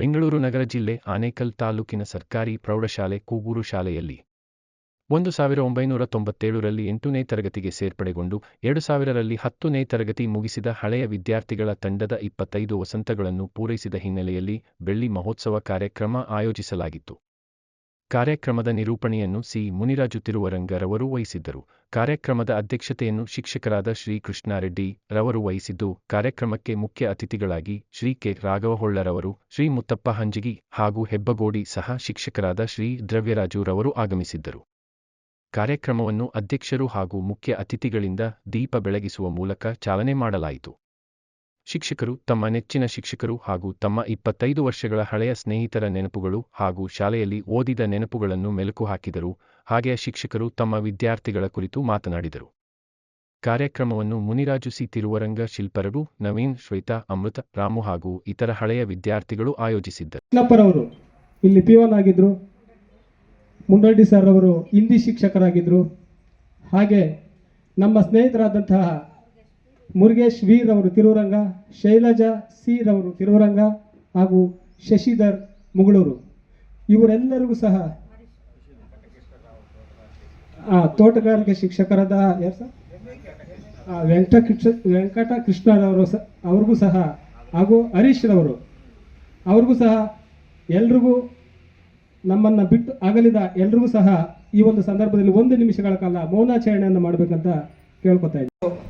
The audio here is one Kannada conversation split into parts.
ಬೆಂಗಳೂರು ನಗರ ಜಿಲ್ಲೆ ಆನೇಕಲ್ ತಾಲೂಕಿನ ಸರ್ಕಾರಿ ಪ್ರೌಢಶಾಲೆ ಕೂಗೂರು ಶಾಲೆಯಲ್ಲಿ ಒಂದು ಸಾವಿರ ಒಂಬೈನೂರ ತೊಂಬತ್ತೇಳರಲ್ಲಿ ಎಂಟನೇ ತರಗತಿಗೆ ಸೇರ್ಪಡೆಗೊಂಡು ಎರಡು ಸಾವಿರರಲ್ಲಿ ಹತ್ತನೇ ತರಗತಿ ಮುಗಿಸಿದ ಹಳೆಯ ವಿದ್ಯಾರ್ಥಿಗಳ ತಂಡದ ಇಪ್ಪತ್ತೈದು ವಸಂತಗಳನ್ನು ಪೂರೈಸಿದ ಹಿನ್ನೆಲೆಯಲ್ಲಿ ಬೆಳ್ಳಿ ಮಹೋತ್ಸವ ಕಾರ್ಯಕ್ರಮ ಆಯೋಜಿಸಲಾಗಿತ್ತು. ಕಾರ್ಯಕ್ರಮದ ನಿರೂಪಣೆಯನ್ನು ಸಿ. ಮುನಿರಾಜು ತಿರುವರಂಗರವರು ವಹಿಸಿದ್ದರು. ಕಾರ್ಯಕ್ರಮದ ಅಧ್ಯಕ್ಷತೆಯನ್ನು ಶಿಕ್ಷಕರಾದ ಶ್ರೀ ಕೃಷ್ಣಾರೆಡ್ಡಿ ರವರು ವಹಿಸಿದ್ದು, ಕಾರ್ಯಕ್ರಮಕ್ಕೆ ಮುಖ್ಯ ಅತಿಥಿಗಳಾಗಿ ಶ್ರೀ ಕೆ. ರಾಘವಹೊಳ್ಳರವರು, ಶ್ರೀ ಮುತ್ತಪ್ಪ ಹಂಜಿಗಿ ಹಾಗೂ ಹೆಬ್ಬಗೋಡಿ ಸಹ ಶಿಕ್ಷಕರಾದ ಶ್ರೀ ದ್ರವ್ಯರಾಜು ರವರು ಆಗಮಿಸಿದ್ದರು. ಕಾರ್ಯಕ್ರಮವನ್ನು ಅಧ್ಯಕ್ಷರು ಹಾಗೂ ಮುಖ್ಯ ಅತಿಥಿಗಳಿಂದ ದೀಪ ಬೆಳಗಿಸುವ ಮೂಲಕ ಚಾಲನೆ ಮಾಡಲಾಯಿತು. ಶಿಕ್ಷಕರು ತಮ್ಮ ನೆಚ್ಚಿನ ಶಿಕ್ಷಕರು ಹಾಗೂ ತಮ್ಮ ಇಪ್ಪತ್ತೈದು ವರ್ಷಗಳ ಹಳೆಯ ಸ್ನೇಹಿತರ ನೆನಪುಗಳು ಹಾಗೂ ಶಾಲೆಯಲ್ಲಿ ಓದಿದ ನೆನಪುಗಳನ್ನು ಮೆಲುಕು ಹಾಕಿದರು. ಹಾಗೆಯ ಶಿಕ್ಷಕರು ತಮ್ಮ ವಿದ್ಯಾರ್ಥಿಗಳ ಕುರಿತು ಮಾತನಾಡಿದರು. ಕಾರ್ಯಕ್ರಮವನ್ನು ಮುನಿರಾಜು ಸಿ. ತಿರುವರಂಗ, ಶಿಲ್ಪರರು, ನವೀನ್, ಶ್ವೇತಾ, ಅಮೃತ, ರಾಮು ಹಾಗೂ ಇತರ ಹಳೆಯ ವಿದ್ಯಾರ್ಥಿಗಳು ಆಯೋಜಿಸಿದ್ದರು. ಕೃಷ್ಣಪ್ಪರವರು ಇಲ್ಲಿ ಪಿವನ್ ಆಗಿದ್ದರು ಮುಂಡಳ್ಳಿ ಸರ್ ಅವರು ಹಿಂದಿ ಶಿಕ್ಷಕರಾಗಿದ್ದರು ಹಾಗೆ ನಮ್ಮ ಸ್ನೇಹಿತರಾದಂತಹ ಮುರುಗೇಶ್ ವಿ ಅವರು ತಿರುವರಂಗ ಶೈಲಜಾ ಸಿ ರವರು ತಿರುವರಂಗ ಹಾಗೂ ಶಶಿಧರ್ ಮುಗಳೂರು. ಇವರೆಲ್ಲರಿಗೂ ಸಹ ಆ, ತೋಟಗಾರಿಕೆ ಶಿಕ್ಷಕರಾದ ಯಾರು ಸರ್? ಆ, ವೆಂಕಟಕೃಷ್ಣ ವೆಂಕಟ ಕೃಷ್ಣರವರು ಸ ಅವ್ರಿಗೂ ಸಹ ಹಾಗೂ ಹರೀಶ್ ರವರು. ಅವ್ರಿಗೂ ಸಹ ಎಲ್ರಿಗೂ ನಮ್ಮನ್ನು ಬಿಟ್ಟು ಅಗಲಿದ ಎಲ್ರಿಗೂ ಸಹ ಈ ಒಂದು ಸಂದರ್ಭದಲ್ಲಿ ಒಂದು ನಿಮಿಷಗಳ ಕಾಲ ಮೌನಾಚರಣೆಯನ್ನು ಮಾಡಬೇಕಂತ ಕೇಳ್ಕೊತಾ ಇದ್ದೀನಿ.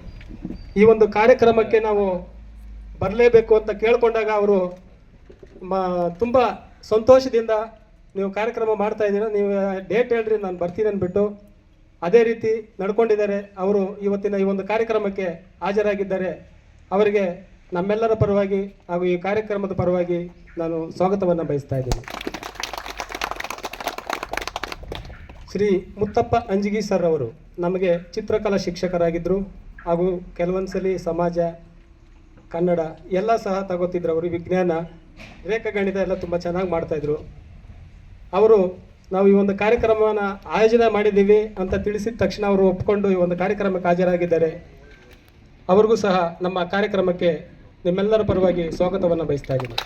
ಈ ಒಂದು ಕಾರ್ಯಕ್ರಮಕ್ಕೆ ನಾವು ಬರಲೇಬೇಕು ಅಂತ ಕೇಳಿಕೊಂಡಾಗ ಅವರು ತುಂಬ ಸಂತೋಷದಿಂದ ನೀವು ಕಾರ್ಯಕ್ರಮ ಮಾಡ್ತಾ ಇದ್ದೀರ, ನೀವು ಡೇಟ್ ಹೇಳ್ರಿ, ನಾನು ಬರ್ತೀನಿ ಅಂದ್ಬಿಟ್ಟು ಅದೇ ರೀತಿ ನಡ್ಕೊಂಡಿದ್ದಾರೆ. ಅವರು ಇವತ್ತಿನ ಈ ಒಂದು ಕಾರ್ಯಕ್ರಮಕ್ಕೆ ಹಾಜರಾಗಿದ್ದಾರೆ. ಅವರಿಗೆ ನಮ್ಮೆಲ್ಲರ ಪರವಾಗಿ ಹಾಗೂ ಈ ಕಾರ್ಯಕ್ರಮದ ಪರವಾಗಿ ನಾನು ಸ್ವಾಗತವನ್ನು ಬಯಸ್ತಾ ಇದ್ದೀನಿ. ಶ್ರೀ ಮುತ್ತಪ್ಪ ಅಂಜಿಗಿ ಸರ್ ಅವರು ನಮಗೆ ಚಿತ್ರಕಲಾ ಶಿಕ್ಷಕರಾಗಿದ್ದರು ಹಾಗೂ ಕೆಲವೊಂದು ಸಲ ಸಮಾಜ, ಕನ್ನಡ ಎಲ್ಲ ಸಹ ತಗೋತಿದ್ರು ಅವರು. ವಿಜ್ಞಾನ, ರೇಖಾಗಣಿತ ಎಲ್ಲ ತುಂಬ ಚೆನ್ನಾಗಿ ಮಾಡ್ತಾಯಿದ್ರು. ಅವರು ನಾವು ಈ ಒಂದು ಕಾರ್ಯಕ್ರಮವನ್ನು ಆಯೋಜನೆ ಮಾಡಿದ್ದೀವಿ ಅಂತ ತಿಳಿಸಿದ ತಕ್ಷಣ ಅವರು ಒಪ್ಕೊಂಡು ಈ ಒಂದು ಕಾರ್ಯಕ್ರಮಕ್ಕೆ ಹಾಜರಾಗಿದ್ದಾರೆ. ಅವ್ರಿಗೂ ಸಹ ನಮ್ಮ ಕಾರ್ಯಕ್ರಮಕ್ಕೆ ನಿಮ್ಮೆಲ್ಲರ ಪರವಾಗಿ ಸ್ವಾಗತವನ್ನು ಬಯಸ್ತಾ ಇದ್ದೀನಿ.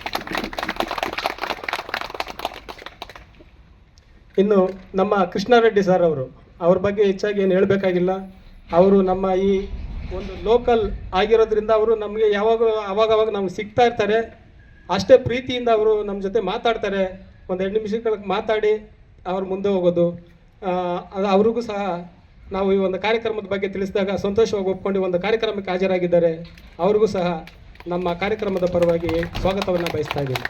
ಇನ್ನು ನಮ್ಮ ಕೃಷ್ಣಾರೆಡ್ಡಿ ಸರ್ ಅವರು, ಅವ್ರ ಬಗ್ಗೆ ಹೆಚ್ಚಾಗಿ ಏನು ಹೇಳಬೇಕಾಗಿಲ್ಲ. ಅವರು ನಮ್ಮ ಈ ಒಂದು ಲೋಕಲ್ ಆಗಿರೋದ್ರಿಂದ ಅವರು ನಮಗೆ ಯಾವಾಗ ಅವಾಗ ಅವಾಗ ನಮ್ಗೆ ಸಿಗ್ತಾ ಇರ್ತಾರೆ. ಅಷ್ಟೇ ಪ್ರೀತಿಯಿಂದ ಅವರು ನಮ್ಮ ಜೊತೆ ಮಾತಾಡ್ತಾರೆ. ಒಂದು ಎರಡು ನಿಮಿಷಗಳ ಮಾತಾಡಿ ಅವ್ರು ಮುಂದೆ ಹೋಗೋದು. ಅದು ಅವ್ರಿಗೂ ಸಹ ನಾವು ಈ ಒಂದು ಕಾರ್ಯಕ್ರಮದ ಬಗ್ಗೆ ತಿಳಿಸಿದಾಗ ಸಂತೋಷವಾಗಿ ಒಪ್ಕೊಂಡು ಒಂದು ಕಾರ್ಯಕ್ರಮಕ್ಕೆ ಹಾಜರಾಗಿದ್ದಾರೆ. ಅವ್ರಿಗೂ ಸಹ ನಮ್ಮ ಕಾರ್ಯಕ್ರಮದ ಪರವಾಗಿ ಸ್ವಾಗತವನ್ನು ಬಯಸ್ತಾ ಇದ್ದೀನಿ.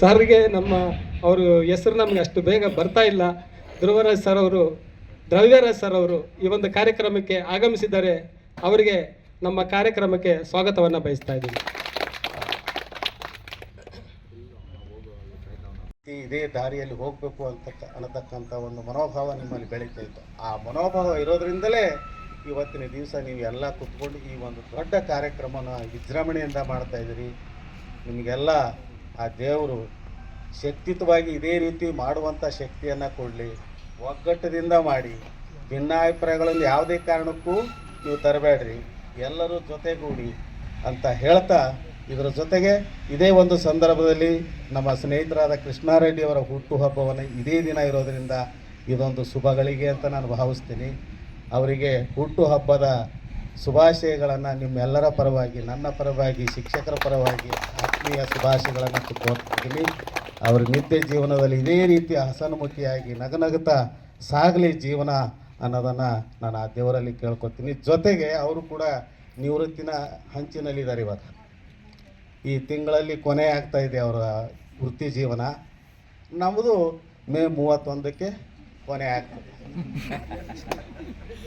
ಸರ್ಗೆ ನಮ್ಮ ಅವರು ಹೆಸರು ನಮಗೆ ಅಷ್ಟು ಬೇಗ ಬರ್ತಾ ಇಲ್ಲ. ಧ್ರುವರಾಜ್ ಸರ್ ಅವರು ದ್ರವ್ಯರಾಜ್ ಸರ್ ಅವರು ಈ ಒಂದು ಕಾರ್ಯಕ್ರಮಕ್ಕೆ ಆಗಮಿಸಿದ್ದಾರೆ. ಅವರಿಗೆ ನಮ್ಮ ಕಾರ್ಯಕ್ರಮಕ್ಕೆ ಸ್ವಾಗತವನ್ನು ಬಯಸ್ತಾ ಇದ್ದೀನಿ. ಇದೇ ದಾರಿಯಲ್ಲಿ ಹೋಗಬೇಕು ಅಂತ ಅನ್ನತಕ್ಕಂಥ ಒಂದು ಮನೋಭಾವ ನಿಮ್ಮಲ್ಲಿ ಬೆಳೀತಾ ಇತ್ತು. ಆ ಮನೋಭಾವ ಇರೋದ್ರಿಂದಲೇ ಇವತ್ತಿನ ದಿವಸ ನೀವು ಎಲ್ಲ ಕುತ್ಕೊಂಡು ಈ ಒಂದು ದೊಡ್ಡ ಕಾರ್ಯಕ್ರಮನ ವಿಜೃಂಭಣೆಯಿಂದ ಮಾಡ್ತಾ ಇದ್ದೀರಿ. ನಿಮಗೆಲ್ಲ ಆ ದೇವರು ಶಕ್ತಿಯುತವಾಗಿ ಇದೇ ರೀತಿ ಮಾಡುವಂಥ ಶಕ್ತಿಯನ್ನು ಕೊಡಲಿ. ಒಗ್ಗಟ್ಟದಿಂದ ಮಾಡಿ ಭಿನ್ನಾಭಿಪ್ರಾಯಗಳನ್ನು ಯಾವುದೇ ಕಾರಣಕ್ಕೂ ನೀವು ತರಬೇಡ್ರಿ, ಎಲ್ಲರೂ ಜೊತೆಗೂಡಿ ಅಂತ ಹೇಳ್ತಾ ಇದರ ಜೊತೆಗೆ ಇದೇ ಒಂದು ಸಂದರ್ಭದಲ್ಲಿ ನಮ್ಮ ಸ್ನೇಹಿತರಾದ ಕೃಷ್ಣಾರೆಡ್ಡಿಯವರ ಹುಟ್ಟುಹಬ್ಬವನ್ನು ಇದೇ ದಿನ ಇರೋದರಿಂದ ಇದೊಂದು ಶುಭಗಳಿಗೆ ಅಂತ ನಾನು ಭಾವಿಸ್ತೀನಿ. ಅವರಿಗೆ ಹುಟ್ಟುಹಬ್ಬದ ಶುಭಾಶಯಗಳನ್ನು ನಿಮ್ಮೆಲ್ಲರ ಪರವಾಗಿ, ನನ್ನ ಪರವಾಗಿ, ಶಿಕ್ಷಕರ ಪರವಾಗಿ ಆತ್ಮೀಯ ಶುಭಾಶಯಗಳನ್ನು ಕೋರ್ತೀನಿ ಅವರ ನಿತ್ಯ ಜೀವನದಲ್ಲಿ ಇದೇ ರೀತಿ ಹಸನ್ಮುಖಿಯಾಗಿ ನಗನಗುತ್ತಾ ಸಾಗಲಿ ಜೀವನ ಅನ್ನೋದನ್ನು ನಾನು ಆ ದೇವರಲ್ಲಿ ಕೇಳ್ಕೊತೀನಿ. ಜೊತೆಗೆ ಅವರು ಕೂಡ ನಿವೃತ್ತಿನ ಹಂಚಿನಲ್ಲಿದ್ದಾರೆ ಇವಾಗ ಈ ತಿಂಗಳಲ್ಲಿ ಕೊನೆ ಆಗ್ತಾ ಇದೆ ಅವರ ವೃತ್ತಿ ಜೀವನ. ನಮ್ಮದು ಮೇ ಮೂವತ್ತೊಂದಕ್ಕೆ ಕೊನೆ ಆಗ್ತದೆ.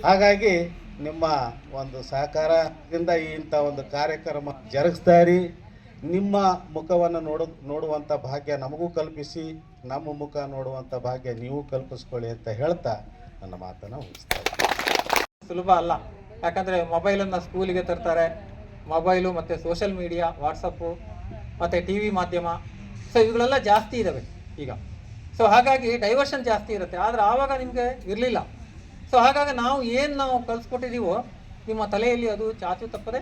ಹಾಗಾಗಿ ನಿಮ್ಮ ಒಂದು ಸಹಕಾರದಿಂದ ಇಂಥ ಒಂದು ಕಾರ್ಯಕ್ರಮ ಜರುಗಿಸ್ತಾ ಇರಿ. ನಿಮ್ಮ ಮುಖವನ್ನು ನೋಡ, ನೋಡುವಂಥ ಭಾಗ್ಯ ನಮಗೂ ಕಲ್ಪಿಸಿ, ನಮ್ಮ ಮುಖ ನೋಡುವಂಥ ಭಾಗ್ಯ ನೀವು ಕಲ್ಪಿಸ್ಕೊಳ್ಳಿ ಅಂತ ಹೇಳ್ತಾ ನನ್ನ ಮಾತನ್ನು ಮುಗಿಸ್ತಾ ಸುಲಭ ಅಲ್ಲ. ಯಾಕಂದರೆ ಮೊಬೈಲನ್ನು ಸ್ಕೂಲಿಗೆ ತರ್ತಾರೆ. ಮೊಬೈಲು ಮತ್ತು ಸೋಷಲ್ ಮೀಡಿಯಾ, ವಾಟ್ಸಪ್ಪು, ಮತ್ತು ಟಿ ವಿ ಮಾಧ್ಯಮ. ಸೊ ಇವುಗಳೆಲ್ಲ ಜಾಸ್ತಿ ಇದ್ದಾವೆ ಈಗ. ಸೊ ಹಾಗಾಗಿ ಡೈವರ್ಷನ್ ಜಾಸ್ತಿ ಇರುತ್ತೆ. ಆದರೆ ಆವಾಗ ನಿಮಗೆ ಇರಲಿಲ್ಲ. ಸೊ ಹಾಗಾಗಿ ನಾವು ಏನು ನಾವು ಕಲಿಸ್ಕೊಟ್ಟಿದ್ದೀವೋ ನಿಮ್ಮ ತಲೆಯಲ್ಲಿ ಅದು ಚಾಚು ತಪ್ಪದೆ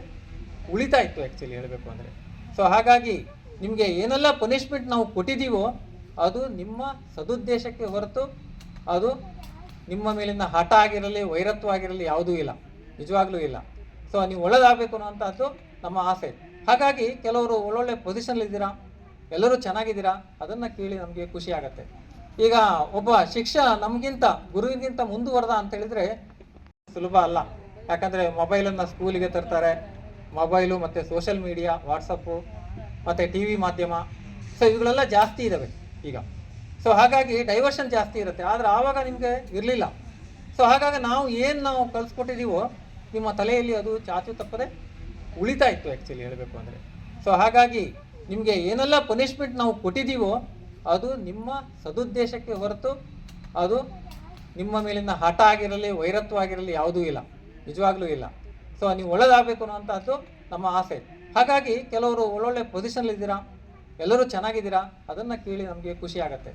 ಉಳಿತಾ ಇತ್ತು ಆ್ಯಕ್ಚುಲಿ ಹೇಳಬೇಕು ಅಂದರೆ. ಸೊ ಹಾಗಾಗಿ ನಿಮಗೆ ಏನೆಲ್ಲ ಪನಿಷ್ಮೆಂಟ್ ನಾವು ಕೊಟ್ಟಿದ್ದೀವೋ ಅದು ನಿಮ್ಮ ಸದುದ್ದೇಶಕ್ಕೆ ಹೊರತು ಅದು ನಿಮ್ಮ ಮೇಲಿನ ಹಠ ಆಗಿರಲಿ, ವೈರತ್ವ ಆಗಿರಲಿ ಯಾವುದೂ ಇಲ್ಲ. ನಿಜವಾಗ್ಲೂ ಇಲ್ಲ. ಸೊ ನೀವು ಒಳ್ಳೆದಾಗಬೇಕು ಅನ್ನೋಂಥದ್ದು ನಮ್ಮ ಆಸೆ. ಹಾಗಾಗಿ ಕೆಲವರು ಒಳ್ಳೊಳ್ಳೆ ಪೊಸಿಷನ್ಲಿದ್ದೀರಾ ಎಲ್ಲರೂ ಚೆನ್ನಾಗಿದ್ದೀರಾ? ಅದನ್ನು ಕೇಳಿ ನಮಗೆ ಖುಷಿ ಆಗುತ್ತೆ. ಈಗ ಒಬ್ಬ ಶಿಕ್ಷ ನಮಗಿಂತ, ಗುರುವಿಗಿಂತ ಮುಂದುವರೆದ ಅಂತ ಹೇಳಿದ್ರೆ ಸುಲಭ ಅಲ್ಲ. ಯಾಕಂದರೆ ಮೊಬೈಲನ್ನು ಸ್ಕೂಲಿಗೆ ತರ್ತಾರೆ ಮೊಬೈಲು ಮತ್ತು ಸೋಷಲ್ ಮೀಡಿಯಾ, ವಾಟ್ಸಪ್ಪು ಮತ್ತು ಟಿ ವಿ ಮಾಧ್ಯಮ. ಸೊ ಇವುಗಳೆಲ್ಲ ಜಾಸ್ತಿ ಇದ್ದಾವೆ ಈಗ. ಸೊ ಹಾಗಾಗಿ ಡೈವರ್ಷನ್ ಜಾಸ್ತಿ ಇರುತ್ತೆ. ಆದರೆ ಆವಾಗ ನಿಮಗೆ ಇರಲಿಲ್ಲ. ಸೊ ಹಾಗಾಗಿ ನಾವು ಏನು ನಾವು ಕಲಿಸ್ಕೊಟ್ಟಿದ್ದೀವೋ ನಿಮ್ಮ ತಲೆಯಲ್ಲಿ ಅದು ಚಾಚು ತಪ್ಪದೆ ಉಳಿತಾ ಇತ್ತು ಆ್ಯಕ್ಚುಲಿ ಹೇಳಬೇಕು ಅಂದರೆ. ಸೊ ಹಾಗಾಗಿ ನಿಮಗೆ ಏನೆಲ್ಲ ಪನಿಷ್ಮೆಂಟ್ ನಾವು ಕೊಟ್ಟಿದ್ದೀವೋ ಅದು ನಿಮ್ಮ ಸದುದ್ದೇಶಕ್ಕೆ ಹೊರತು ಅದು ನಿಮ್ಮ ಮೇಲಿನ ಹಠ ಆಗಿರಲಿ, ವೈರತ್ವ ಆಗಿರಲಿ ಯಾವುದೂ ಇಲ್ಲ. ನಿಜವಾಗ್ಲೂ ಇಲ್ಲ. ಸೊ ನೀವು ಒಳ್ಳೇದಾಗಬೇಕು ಅನ್ನೋಂಥದ್ದು ನಮ್ಮ ಆಸೆ. ಹಾಗಾಗಿ ಕೆಲವರು ಒಳ್ಳೊಳ್ಳೆ ಪೊಸಿಷನ್ಲಿದ್ದೀರಾ ಎಲ್ಲರೂ ಚೆನ್ನಾಗಿದ್ದೀರಾ? ಅದನ್ನು ಕೇಳಿ ನಮಗೆ ಖುಷಿ ಆಗುತ್ತೆ.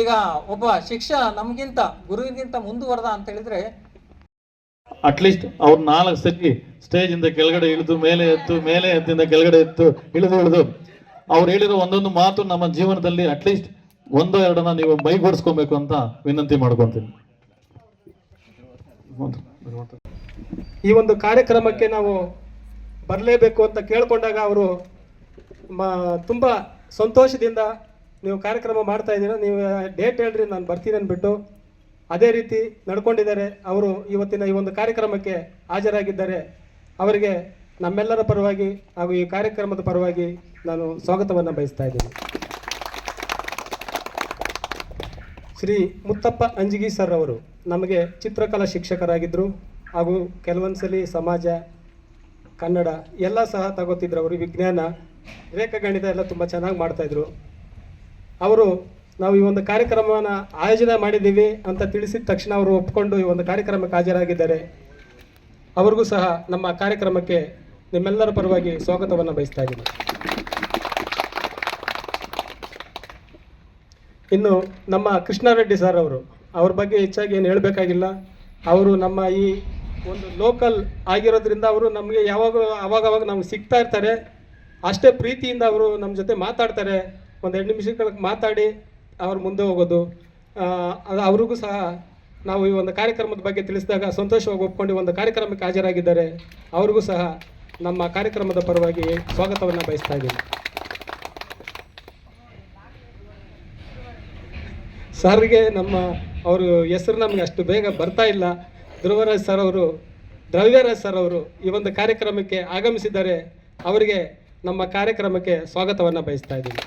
ಈಗ ಒಬ್ಬ ಶಿಕ್ಷ ನಮಗಿಂತ, ಗುರುವಿಗಿಂತ ಮುಂದುವರೆದ ಅಂತ ಹೇಳಿದ್ರೆ ಅಟ್ಲೀಸ್ಟ್ ಅವ್ರು ನಾಲ್ಕು ಸತಿ ಸ್ಟೇಜ್ ಇಂದ ಕೆಳಗಡೆ ಇಳಿದು, ಮೇಲೆ ಎತ್ತು, ಮೇಲೆ ಎತ್ತಿಂದ ಕೆಳಗಡೆ ಎತ್ತು, ಇಳಿದು ಇಳಿದು. ಅವ್ರು ಹೇಳಿರೋ ಒಂದೊಂದು ಮಾತು ನಮ್ಮ ಜೀವನದಲ್ಲಿ ಅಟ್ಲೀಸ್ಟ್ ಒಂದೋ ಎರಡನ್ನ ನೀವು ಮೈಗೂಡಿಸ್ಕೊಬೇಕು ಅಂತ ವಿನಂತಿ ಮಾಡ್ಕೊಂತೀನಿ. ಈ ಒಂದು ಕಾರ್ಯಕ್ರಮಕ್ಕೆ ನಾವು ಬರಲೇಬೇಕು ಅಂತ ಕೇಳಿಕೊಂಡಾಗ ಅವರು ಮ, ತುಂಬ ಸಂತೋಷದಿಂದ ನೀವು ಕಾರ್ಯಕ್ರಮ ಮಾಡ್ತಾ ಇದ್ದೀರಾ, ನೀವು ಡೇಟ್ ಹೇಳ್ರಿ, ನಾನು ಬರ್ತೀನಿ ಅಂದ್ಬಿಟ್ಟು ಅದೇ ರೀತಿ ನಡ್ಕೊಂಡಿದ್ದಾರೆ. ಅವರು ಇವತ್ತಿನ ಈ ಒಂದು ಕಾರ್ಯಕ್ರಮಕ್ಕೆ ಹಾಜರಾಗಿದ್ದಾರೆ. ಅವರಿಗೆ ನಮ್ಮೆಲ್ಲರ ಪರವಾಗಿ ಹಾಗೂ ಈ ಕಾರ್ಯಕ್ರಮದ ಪರವಾಗಿ ನಾನು ಸ್ವಾಗತವನ್ನು ಬಯಸ್ತಾ ಇದ್ದೀನಿ. ಶ್ರೀ ಮುತ್ತಪ್ಪ ಅಂಜಿಗಿ ಸರ್ ಅವರು ನಮಗೆ ಚಿತ್ರಕಲಾ ಶಿಕ್ಷಕರಾಗಿದ್ದರು ಹಾಗೂ ಕೆಲವೊಂದ್ಸಲಿ ಸಮಾಜ, ಕನ್ನಡ ಎಲ್ಲ ಸಹ ತಗೋತಿದ್ರು ಅವರು. ವಿಜ್ಞಾನ, ರೇಖಾಗಣಿತ ಎಲ್ಲ ತುಂಬ ಚೆನ್ನಾಗಿ ಮಾಡ್ತಾಯಿದ್ರು. ಅವರು ನಾವು ಈ ಒಂದು ಕಾರ್ಯಕ್ರಮವನ್ನು ಆಯೋಜನೆ ಮಾಡಿದ್ದೀವಿ ಅಂತ ತಿಳಿಸಿದ ತಕ್ಷಣ ಅವರು ಒಪ್ಕೊಂಡು ಈ ಒಂದು ಕಾರ್ಯಕ್ರಮಕ್ಕೆ ಹಾಜರಾಗಿದ್ದಾರೆ. ಅವ್ರಿಗೂ ಸಹ ನಮ್ಮ ಕಾರ್ಯಕ್ರಮಕ್ಕೆ ನಿಮ್ಮೆಲ್ಲರ ಪರವಾಗಿ ಸ್ವಾಗತವನ್ನು ಬಯಸ್ತಾ ಇದ್ದೀನಿ. ಇನ್ನು ನಮ್ಮ ಕೃಷ್ಣಾರೆಡ್ಡಿ ಸರ್ ಅವರು, ಅವ್ರ ಬಗ್ಗೆ ಹೆಚ್ಚಾಗಿ ಏನು ಹೇಳಬೇಕಾಗಿಲ್ಲ. ಅವರು ನಮ್ಮ ಈ ಒಂದು ಲೋಕಲ್ ಆಗಿರೋದ್ರಿಂದ ಅವರು ನಮಗೆ ಯಾವಾಗ ಅವಾಗವಾಗ ನಮ್ಗೆ ಸಿಗ್ತಾ ಇರ್ತಾರೆ. ಅಷ್ಟೇ ಪ್ರೀತಿಯಿಂದ ಅವರು ನಮ್ಮ ಜೊತೆ ಮಾತಾಡ್ತಾರೆ. ಒಂದು ಎರಡು ನಿಮಿಷಗಳ ಮಾತಾಡಿ ಅವ್ರು ಮುಂದೆ ಹೋಗೋದು. ಅದು ಅವ್ರಿಗೂ ಸಹ ನಾವು ಈ ಒಂದು ಕಾರ್ಯಕ್ರಮದ ಬಗ್ಗೆ ತಿಳಿಸಿದಾಗ ಸಂತೋಷವಾಗಿ ಒಪ್ಕೊಂಡು ಒಂದು ಕಾರ್ಯಕ್ರಮಕ್ಕೆ ಹಾಜರಾಗಿದ್ದಾರೆ. ಅವ್ರಿಗೂ ಸಹ ನಮ್ಮ ಕಾರ್ಯಕ್ರಮದ ಪರವಾಗಿ ಸ್ವಾಗತವನ್ನು ಬಯಸ್ತಾ ಇದ್ದೀನಿ. ಸರ್ಗೆ ನಮ್ಮ ಅವರು ಹೆಸರು ನಮಗೆ ಅಷ್ಟು ಬೇಗ ಬರ್ತಾ ಇಲ್ಲ. ಧ್ರುವರಾಜ್ ಸರ್ ಅವರು, ದ್ರವ್ಯರಾಜ್ ಸರ್ ಅವರು ಈ ಒಂದು ಕಾರ್ಯಕ್ರಮಕ್ಕೆ ಆಗಮಿಸಿದ್ದಾರೆ ಅವರಿಗೆ ನಮ್ಮ ಕಾರ್ಯಕ್ರಮಕ್ಕೆ ಸ್ವಾಗತವನ್ನು ಬಯಸ್ತಾ ಇದ್ದೀನಿ.